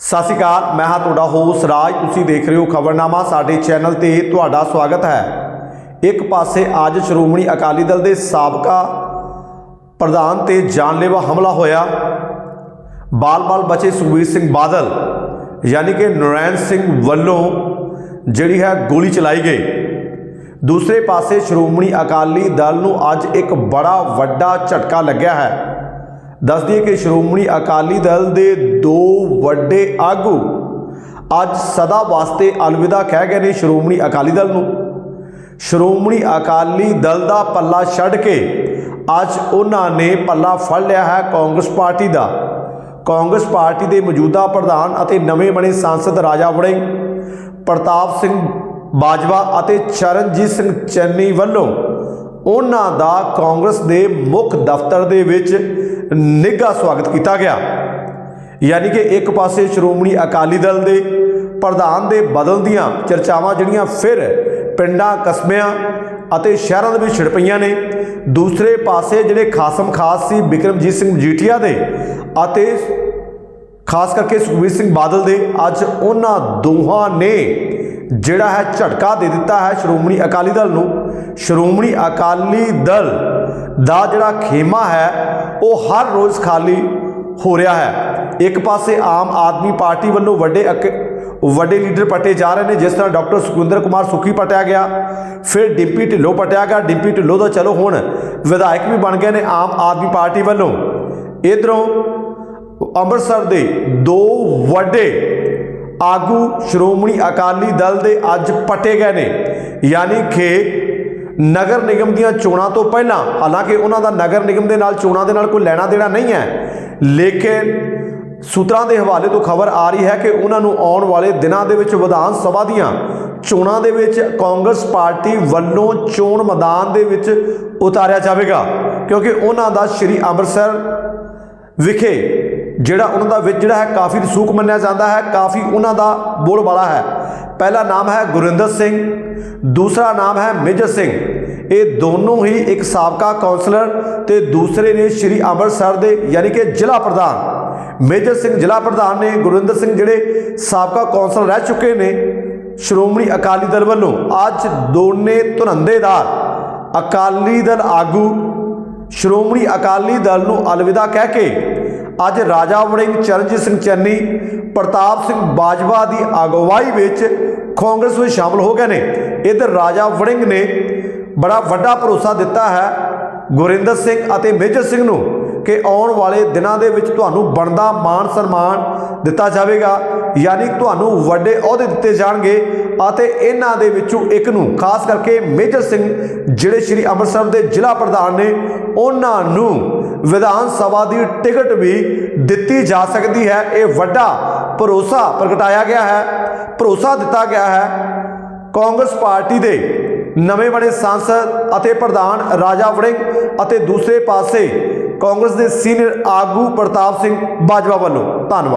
ਸਤਿ ਸ਼੍ਰੀ ਅਕਾਲ, ਮੈਂ ਹਾਂ ਤੁਹਾਡਾ ਹੋਸ ਰਾਜ। ਤੁਸੀਂ ਦੇਖ ਰਹੇ ਹੋ ਖਬਰਨਾਮਾ, ਸਾਡੇ ਚੈਨਲ ਤੇ ਤੁਹਾਡਾ ਸਵਾਗਤ ਹੈ। ਇੱਕ ਪਾਸੇ ਅੱਜ ਸ਼੍ਰੋਮਣੀ ਅਕਾਲੀ ਦਲ ਦੇ ਸਾਬਕਾ ਪ੍ਰਧਾਨ ਤੇ ਜਾਨਲੇਵਾ ਹਮਲਾ ਹੋਇਆ। ਬਾਲ-ਬਾਲ ਬਚੇ ਸੁਖਬੀਰ ਸਿੰਘ ਬਾਦਲ, ਯਾਨੀ ਕਿ ਨਰੈਣ ਸਿੰਘ ਵੱਲੋਂ ਜਿਹੜੀ ਹੈ ਗੋਲੀ ਚਲਾਈ ਗਈ। ਦੂਸਰੇ ਪਾਸੇ ਸ਼੍ਰੋਮਣੀ ਅਕਾਲੀ ਦਲ ਨੂੰ ਅੱਜ ਇੱਕ ਬੜਾ ਵੱਡਾ ਝਟਕਾ ਲੱਗਿਆ ਹੈ। ਦੱਸ ਦਈਏ ਕਿ ਸ਼੍ਰੋਮਣੀ ਅਕਾਲੀ ਦਲ ਦੇ ਦੋ ਵੱਡੇ ਆਗੂ ਅੱਜ ਸਦਾ ਵਾਸਤੇ ਅਲਵਿਦਾ ਕਹਿ ਗਏ ਨੇ ਸ਼੍ਰੋਮਣੀ ਅਕਾਲੀ ਦਲ ਨੂੰ। ਸ਼੍ਰੋਮਣੀ ਅਕਾਲੀ ਦਲ ਦਾ ਪੱਲਾ ਛੱਡ ਕੇ ਅੱਜ ਉਹਨਾਂ ਨੇ ਪੱਲਾ ਫੜ ਲਿਆ ਹੈ ਕਾਂਗਰਸ ਪਾਰਟੀ ਦਾ। ਕਾਂਗਰਸ ਪਾਰਟੀ ਦੇ ਮੌਜੂਦਾ ਪ੍ਰਧਾਨ ਅਤੇ ਨਵੇਂ ਬਣੇ ਸੰਸਦ ਰਾਜਾ ਵੜਿੰਗ, ਪ੍ਰਤਾਪ ਸਿੰਘ ਬਾਜਵਾ ਅਤੇ ਚਰਨਜੀਤ ਸਿੰਘ ਚੰਨੀ ਵੱਲੋਂ ਉਹਨਾਂ ਦਾ ਕਾਂਗਰਸ ਦੇ ਮੁੱਖ ਦਫ਼ਤਰ ਦੇ ਵਿੱਚ ਨਿੱਘਾ ਸਵਾਗਤ ਕੀਤਾ ਗਿਆ। ਯਾਨੀ ਕਿ ਇੱਕ ਪਾਸੇ ਸ਼੍ਰੋਮਣੀ ਅਕਾਲੀ ਦਲ ਦੇ ਪ੍ਰਧਾਨ ਦੇ ਬਦਲ ਦੀਆਂ ਚਰਚਾਵਾਂ ਜਿਹੜੀਆਂ ਫਿਰ ਪਿੰਡਾਂ, ਕਸਬਿਆਂ ਅਤੇ ਸ਼ਹਿਰਾਂ ਦੇ ਵਿੱਚ ਛਿੜ ਪਈਆਂ ਨੇ। ਦੂਸਰੇ ਪਾਸੇ ਜਿਹੜੇ ਖਾਸਮ ਖਾਸ ਸੀ ਬਿਕਰਮਜੀਤ ਸਿੰਘ ਮਜੀਠੀਆ ਦੇ ਅਤੇ ਖਾਸ ਕਰਕੇ ਸੁਖਬੀਰ ਸਿੰਘ ਬਾਦਲ ਦੇ, ਅੱਜ ਉਹਨਾਂ ਦੋਹਾਂ ਨੇ ਜਿਹੜਾ ਹੈ ਝਟਕਾ ਦੇ ਦਿੱਤਾ ਹੈ ਸ਼੍ਰੋਮਣੀ ਅਕਾਲੀ ਦਲ ਨੂੰ। ਸ਼੍ਰੋਮਣੀ ਅਕਾਲੀ ਦਲ ਦਾ ਜਿਹੜਾ ਖੇਮਾ ਹੈ, ਉਹ ਹਰ ਰੋਜ਼ ਖਾਲੀ ਹੋ ਰਿਹਾ ਹੈ। ਇੱਕ ਪਾਸੇ ਆਮ ਆਦਮੀ ਪਾਰਟੀ ਵੱਲੋਂ ਵੱਡੇ ਅਕ- ਵੱਡੇ ਲੀਡਰ ਪਟੇ ਜਾ ਰਹੇ ਨੇ, ਜਿਸ ਤਰ੍ਹਾਂ ਡਾਕਟਰ ਸੁਖਵਿੰਦਰ ਕੁਮਾਰ ਸੁਖੀ ਪਟਿਆ ਗਿਆ, ਫਿਰ ਡਿੰਪੀ ਢਿੱਲੋਂ ਪਟਿਆ ਗਿਆ, ਡਿੰਪੀ ਢਿੱਲੋਂ ਦਾ ਚਲੋ ਹੁਣ ਵਿਧਾਇਕ ਵੀ ਬਣ ਗਏ ਨੇ ਆਮ ਆਦਮੀ ਪਾਰਟੀ ਵੱਲੋਂ। ਇਧਰੋਂ ਅੰਮ੍ਰਿਤਸਰ ਦੇ ਦੋ ਵੱਡੇ ਆਗੂ ਸ਼੍ਰੋਮਣੀ ਅਕਾਲੀ ਦਲ ਦੇ ਅੱਜ ਪਟੇ ਗਏ ਨੇ, ਯਾਨੀ ਕਿ ਨਗਰ ਨਿਗਮ ਦੀਆਂ ਚੋਣਾਂ ਤੋਂ ਪਹਿਲਾਂ, ਹਾਲਾਂਕਿ ਉਹਨਾਂ ਦਾ ਨਗਰ ਨਿਗਮ ਦੇ ਨਾਲ ਚੋਣਾਂ ਦੇ ਨਾਲ ਕੋਈ ਲੈਣਾ ਦੇਣਾ ਨਹੀਂ ਹੈ, ਲੇਕਿਨ ਸੂਤਰਾਂ ਦੇ ਹਵਾਲੇ ਤੋਂ ਖਬਰ ਆ ਰਹੀ ਹੈ ਕਿ ਉਹਨਾਂ ਨੂੰ ਆਉਣ ਵਾਲੇ ਦਿਨਾਂ ਦੇ ਵਿੱਚ ਵਿਧਾਨ ਸਭਾ ਦੀਆਂ ਚੋਣਾਂ ਦੇ ਵਿੱਚ ਕਾਂਗਰਸ ਪਾਰਟੀ ਵੱਲੋਂ ਚੋਣ ਮੈਦਾਨ ਦੇ ਵਿੱਚ ਉਤਾਰਿਆ ਜਾਵੇਗਾ, ਕਿਉਂਕਿ ਉਹਨਾਂ ਦਾ ਸ਼੍ਰੀ ਅੰਮ੍ਰਿਤਸਰ ਵਿਖੇ ਜਿਹੜਾ ਉਹਨਾਂ ਦਾ ਵਿੱਚ ਜਿਹੜਾ ਹੈ, ਕਾਫੀ ਰਸੂਖ ਮੰਨਿਆ ਜਾਂਦਾ ਹੈ, ਕਾਫੀ ਉਹਨਾਂ ਦਾ ਬੋਲਬਾਲਾ ਹੈ। ਪਹਿਲਾ ਨਾਮ ਹੈ ਗੁਰਿੰਦਰ ਸਿੰਘ, ਦੂਸਰਾ ਨਾਮ ਹੈ ਮੇਜਰ ਸਿੰਘ। ਇਹ ਦੋਨੋਂ ਹੀ ਇੱਕ ਸਾਬਕਾ ਕਾਉਂਸਲਰ ਤੇ ਦੂਸਰੇ ਨੇ ਸ਼੍ਰੀ ਅੰਮ੍ਰਿਤਸਰ ਦੇ ਯਾਨੀ ਕਿ ਜ਼ਿਲ੍ਹਾ ਪ੍ਰਧਾਨ। ਮੇਜਰ ਸਿੰਘ ਜ਼ਿਲ੍ਹਾ ਪ੍ਰਧਾਨ ਨੇ, ਗੁਰਿੰਦਰ ਸਿੰਘ ਜਿਹੜੇ ਸਾਬਕਾ ਕਾਉਂਸਲਰ ਰਹਿ ਚੁੱਕੇ ਨੇ, ਸ਼੍ਰੋਮਣੀ ਅਕਾਲੀ ਦਲ ਵੱਲੋਂ। ਅੱਜ ਦੋਨੇ ਧੁਰੰਦੇਦਾਰ ਅਕਾਲੀ ਦਲ ਆਗੂ, ਸ਼੍ਰੋਮਣੀ ਅਕਾਲੀ ਦਲ ਨੂੰ ਅਲਵਿਦਾ ਕਹਿ ਕੇ ਅੱਜ ਰਾਜਾ ਵੜਿੰਗ ਚਰਨਜੀਤ ਸਿੰਘ ਚੰਨੀ, ਪ੍ਰਤਾਪ ਸਿੰਘ ਬਾਜਵਾ ਦੀ ਅਗਵਾਈ ਵਿੱਚ ਕਾਂਗਰਸ ਵਿੱਚ ਸ਼ਾਮਲ ਹੋ ਗਏ ਨੇ। ਇਧਰ ਰਾਜਾ ਵੜਿੰਗ ਨੇ ਬੜਾ ਵੱਡਾ ਭਰੋਸਾ ਦਿੱਤਾ ਹੈ ਗੁਰਿੰਦਰ ਸਿੰਘ ਅਤੇ ਮੇਜਰ ਸਿੰਘ ਨੂੰ ਕਿ ਆਉਣ ਵਾਲੇ ਦਿਨਾਂ ਦੇ ਵਿੱਚ ਤੁਹਾਨੂੰ ਬਣਦਾ ਮਾਣ ਸਨਮਾਨ ਦਿੱਤਾ ਜਾਵੇਗਾ। ਯਾਨੀ ਤੁਹਾਨੂੰ ਵੱਡੇ ਅਹੁਦੇ ਦਿੱਤੇ ਜਾਣਗੇ ਅਤੇ ਇਹਨਾਂ ਦੇ ਵਿੱਚੋਂ ਇੱਕ ਨੂੰ, ਖਾਸ ਕਰਕੇ ਮੇਜਰ ਸਿੰਘ, ਜਿਹੜੇ ਸ਼੍ਰੀ ਅੰਮ੍ਰਿਤਸਰ ਦੇ ਜ਼ਿਲ੍ਹਾ ਪ੍ਰਧਾਨ ਨੇ, ਉਹਨਾਂ ਨੂੰ ਵਿਧਾਨ ਸਭਾ ਦੀ ਟਿਕਟ ਵੀ ਦਿੱਤੀ ਜਾ ਸਕਦੀ ਹੈ। ਇਹ ਵੱਡਾ ਭਰੋਸਾ ਪ੍ਰਗਟਾਇਆ ਗਿਆ ਹੈ। ਭਰੋਸਾ ਦਿੱਤਾ ਗਿਆ ਹੈ। ਕਾਂਗਰਸ ਪਾਰਟੀ ਦੇ ਨਵੇਂ ਬਣੇ ਸੰਸਦ ਅਤੇ ਪ੍ਰਧਾਨ ਰਾਜਾ ਵੜਿੰਗ ਅਤੇ ਦੂਸਰੇ ਪਾਸੇ ਕਾਂਗਰਸ ਦੇ ਸੀਨੀਅਰ ਆਗੂ ਪ੍ਰਤਾਪ ਸਿੰਘ ਬਾਜਵਾ ਵੱਲੋਂ। ਧੰਨਵਾਦ।